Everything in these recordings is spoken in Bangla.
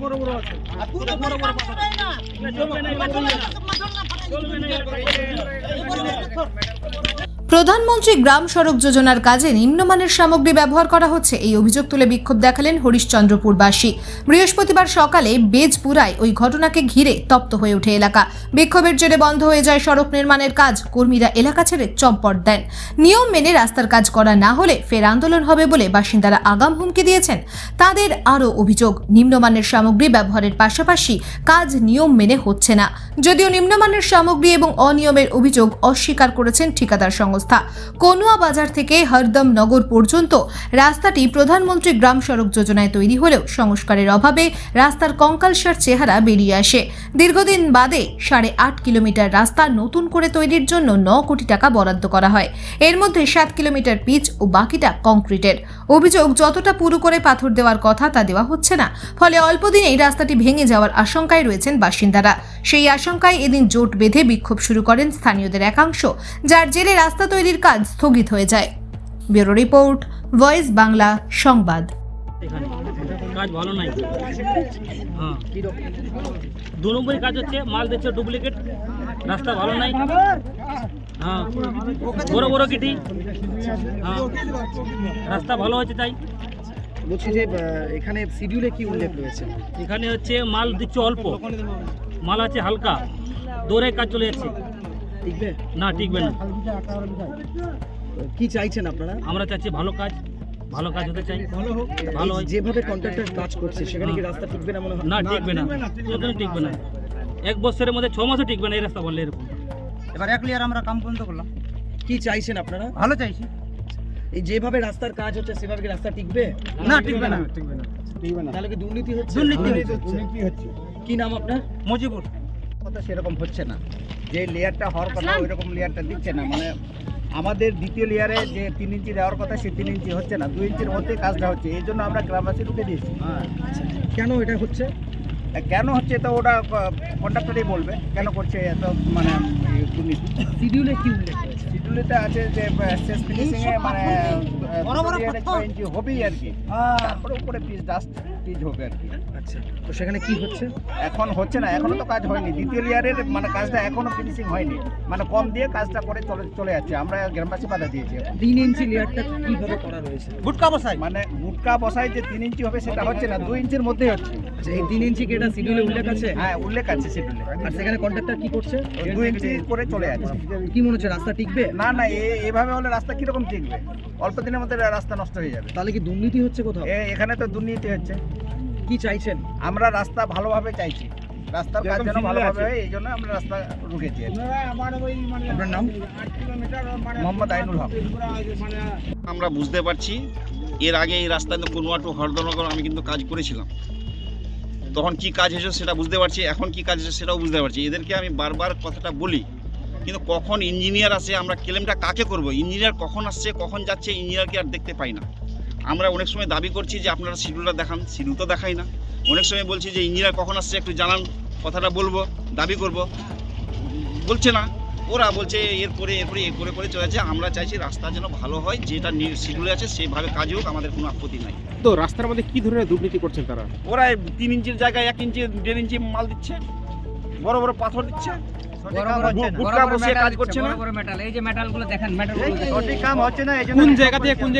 বড় বড় না প্রধানমন্ত্রী গ্রাম সড়ক যোজনার কাজে নিম্নমানের সামগ্রী ব্যবহার করা হচ্ছে। এই অভিযোগ তুলে বিক্ষোভ দেখালেন হরিশ্চন্দ্রপুরবাসী। বৃহস্পতিবার সকালে বেজপুরায় ওই ঘটনাকে ঘিরে তপ্ত হয়ে ওঠে এলাকা। বিক্ষোভের জেরে বন্ধ হয়ে যায় সড়ক নির্মাণের কাজ। কর্মীরা এলাকা ছেড়ে চম্পট দেন। নিয়ম মেনে রাস্তার কাজ করা না হলে ফের আন্দোলন হবে বলে বাসিন্দারা আগাম হুমকি দিয়েছেন। তাদের আরও অভিযোগ, নিম্নমানের সামগ্রী ব্যবহারের পাশাপাশি কাজ নিয়ম মেনে হচ্ছে না। যদিও নিম্নমানের সামগ্রী এবং অনিয়মের অভিযোগ অস্বীকার করেছেন ঠিকাদার সংস্থা কনুয়া বাজার থেকে হরদম নগর পর্যন্ত রাস্তাটি প্রধানমন্ত্রী গ্রাম সড়ক যোজনায় তৈরি হলেও সংস্কারের অভাবে রাস্তার কঙ্কালসার চেহারা বেরিয়ে আসে। দীর্ঘদিন বাদে সাড়ে আট কিলোমিটার রাস্তা নতুন করে তৈরির জন্য ন কোটি টাকা বরাদ্দ করা হয়। এর মধ্যে সাত কিলোমিটার পিচ ও বাকিটা কংক্রিটের। অভিযোগ, যতটা পুরু করে পাথর দেওয়ার কথা তা দেওয়া হচ্ছে না। ফলে অল্প দিনেই রাস্তাটি ভেঙে যাওয়ার আশঙ্কায় রয়েছেন বাসিন্দারা। সেই আশঙ্কায় এদিন জোট বেঁধে বিক্ষোভ শুরু করেন স্থানীয়দের একাংশ, যার জেরে রাস্তা তৈরির কাজ স্থগিত হয়ে যায়। ব্যুরো রিপোর্ট, ভয়েস বাংলা, সংবাদ। কাজ ভালো নাই। হ্যাঁ। দু নম্বরই কাজ হচ্ছে, মাল দিচ্ছে ডুপ্লিকেট, রাস্তা ভালো নাই। হ্যাঁ। বড় বড় কিটি। হ্যাঁ। রাস্তা ভালো হচ্ছে তাই। বলছি যে এখানে শিডিউলে কি উল্লেখ রয়েছে? এখানে হচ্ছে মাল দিচ্ছে অল্প। মাল আছে হালকা। দৌড়ে কাজ চলে যাচ্ছে। ঠিকবে না টিকবে না। কি চাইছেন আপনারা? আমরা চাচ্ছি ভালো কাজ। ভালো কাজ হতে চাই। ভালো হয়। যেভাবে কন্ট্রাক্টর কাজ করছে সেখানে কি রাস্তা টিকবে না মনে হয়? না টিকবে না। টিকবে না। এক বছরের মধ্যে ছ মাসও টিকবে না এই রাস্তা বললে এরকম। এবার এক ক্লিয়ার আমরা কাম পর্যন্ত করলাম। কি চাইছেন আপনারা? ভালো চাইছি। এই যেভাবে রাস্তার কাজ হচ্ছে সেভাবে কি রাস্তা টিকবে? না টিকবে না। টিকবে না। টিকবে না। তাহলে কি দুর্নীতি হচ্ছে? দুর্নীতি হচ্ছে। কি নাম আপনার? মজিবুর। কথা সেরকম হচ্ছে না। যে লেয়ারটা হওয়ার কথা ওই রকম লেয়ারটা দিচ্ছে না। মানে আমাদের দ্বিতীয় লেয়ারে যে তিন ইঞ্চি দেওয়ার কথা সে তিন ইঞ্চি হচ্ছে না। দুই ইঞ্চির মধ্যেই কাজটা হচ্ছে। এই জন্য আমরা গ্রামবাসী ঢুকে দিয়েছি। কেন এটা হচ্ছে? কেন হচ্ছে তো ওটা কন্ডাক্টরই বলবে। কেন করছে এত মানে দুর্নীতি শিডিউলে কি উল্লেখ রয়েছে শিডিউলেতে আছে যে শেষ ফিনিশিং এ মানে হবেই আর কি। তারপরে উপরে পিস ডাস্ট পিচ হবে আর কি। আচ্ছা তো সেখানে কি হচ্ছে? এখন হচ্ছে না এখনও তো কাজ হয়নি। দ্বিতীয় লেয়ারের মানে কাজটা এখনও ফিনিশিং হয়নি। মানে কম দিয়ে কাজটা করে চলে চলে যাচ্ছে। আমরা গ্রামবাসী বাধা দিয়েছি তিন ইঞ্চি লেয়ারটা কীভাবে করা রয়েছে? গুটকা বসাই। মানে গুটকা বসাই যে তিন ইঞ্চি হবে সেটা হচ্ছে না। দুই ইঞ্চির মধ্যেই হচ্ছে। আচ্ছা এই তিন ইঞ্চি কি এটা শিডিউলে উল্লেখ আছে? হ্যাঁ উল্লেখ আছে শিডিউলে আর সেখানে কন্ট্রাক্টর কি করছে? দুই ইঞ্চি করে চলে যাচ্ছে। কি মনে হচ্ছে রাস্তা টিকবে? না না এ- এভাবে হলে রাস্তা কীরকম টিকবে? অল্প দিনের মধ্যে রাস্তা নষ্ট হয়ে যাবে। তাহলে কি দুর্নীতি হচ্ছে কোথাও? এ- এখানে তো দুর্নীতি হচ্ছে। কি চাইছেন? আমরা রাস্তা ভালোভাবে চাইছি। রাস্তার কাজ যেন ভালোভাবে হয় এই জন্য আমরা রাস্তা রুখেছি আপনার নাম? মোহাম্মদ আইনুল হক। আমরা বুঝতে পারছি এর আগে এই রাস্তায় কোনোয়া টু হরদনগর আমি কিন্তু কাজ করেছিলাম। তখন কি কাজ হয়েছে সেটা বুঝতে পারছি এখন কি কাজ হয়েছে সেটাও বুঝতে পারছি। এদেরকে আমি বারবার কথাটা বলি কিন্তু কখন ইঞ্জিনিয়ার আসে আমরা ক্লেমটা কাকে করব? ইঞ্জিনিয়ার কখন আসছে কখন যাচ্ছে ইঞ্জিনিয়ারকে আর দেখতে পাই না। আমরা অনেক সময় দাবি করছি যে আপনারা শিডিউলটা দেখান শিডিউল তো দেখাই না। অনেক সময় বলছি যে ইঞ্জিনিয়ার কখন আসছে একটু জানান কথাটা বলব দাবি করব। বলছে না ওরা বলছে এরপরে এরপরে এ করে করে চলে যাচ্ছে আমরা চাইছি রাস্তা যেন ভালো হয় যেটা শিডিউলে আছে সেভাবে কাজ হোক আমাদের কোনো আপত্তি নাই। তো রাস্তার মধ্যে কি ধরনের দুর্নীতি করছেন তারা? ওরা তিন ইঞ্চির জায়গায় এক ইঞ্চি দেড় ইঞ্চি মাল দিচ্ছে বড় বড় পাথর দিচ্ছে গুটকা বসিয়ে কাজ করছে না? মেটাল এই যে মেটাল দেখেন মেটাল সঠিক কাম হচ্ছে না এই কোন জায়গা থেকে কোন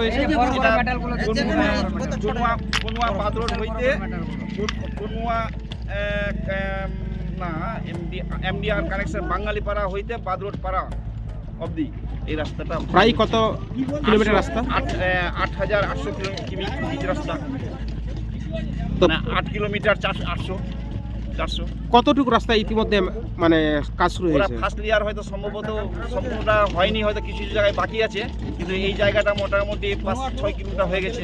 রয়েছে? বড় বড় মেটাল কোনুয়া কোনুয়া বাদরোড হইতে কোনুয়া না এমডি এমডিআর কানেকশন বাঙালি পাড়া হইতে বাদরোড পাড়া অবধি এই রাস্তাটা প্রায় কত কিলোমিটার রাস্তা? আট আট হাজার আটশো কিলো কিমি রাস্তা। আট কিলোমিটার চারশো আটশো। চারশো কতটুকু রাস্তা ইতিমধ্যে মানে কাজ শুরু হয়েছে? ফার্স্ট ইয়ার হয়তো সম্ভবত সম্পূর্ণটা হয়নি হয়তো কিছু কিছু জায়গায় বাকি আছে কিন্তু এই জায়গাটা মোটামুটি পাঁচ ছয় কিলোমিটার হয়ে গেছে।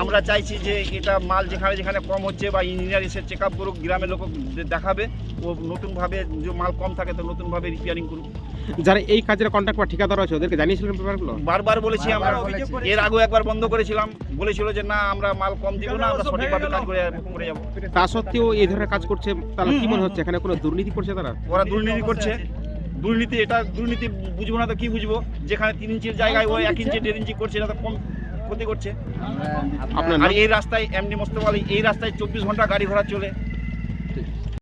আমরা চাইছি যে এটা মাল যেখানে যেখানে কম হচ্ছে বা ইঞ্জিনিয়ার এসে চেক আপ করুক গ্রামের লোক দেখাবে ও নতুনভাবে যে মাল কম থাকে তো নতুনভাবে রিপেয়ারিং করুক। যারা এই কাজের কন্ট্যাক্ট বা ঠিকাদার আছে ওদেরকে জানিয়েছিলেন ব্যাপারগুলো? বারবার বলেছি আমরা এর আগেও একবার বন্ধ করেছিলাম বলেছিল যে না আমরা মাল কম দিব না আমরা সঠিকভাবে কাজ করে করে যাব। তা সত্ত্বেও এই ধরনের কাজ করছে তাহলে কি মনে হচ্ছে এখানে কোনো দুর্নীতি করছে তারা? ওরা দুর্নীতি করছে। দুর্নীতি এটা দুর্নীতি বুঝব না তো কি বুঝব? যেখানে তিন ইঞ্চির জায়গায় ওই এক ইঞ্চি দেড় ইঞ্চি করছে এটা তো কম ক্ষতি করছে। আপনার আর এই রাস্তায় এমনি মস্ত বলে এই রাস্তায় চব্বিশ ঘণ্টা গাড়ি ঘোড়া চলে।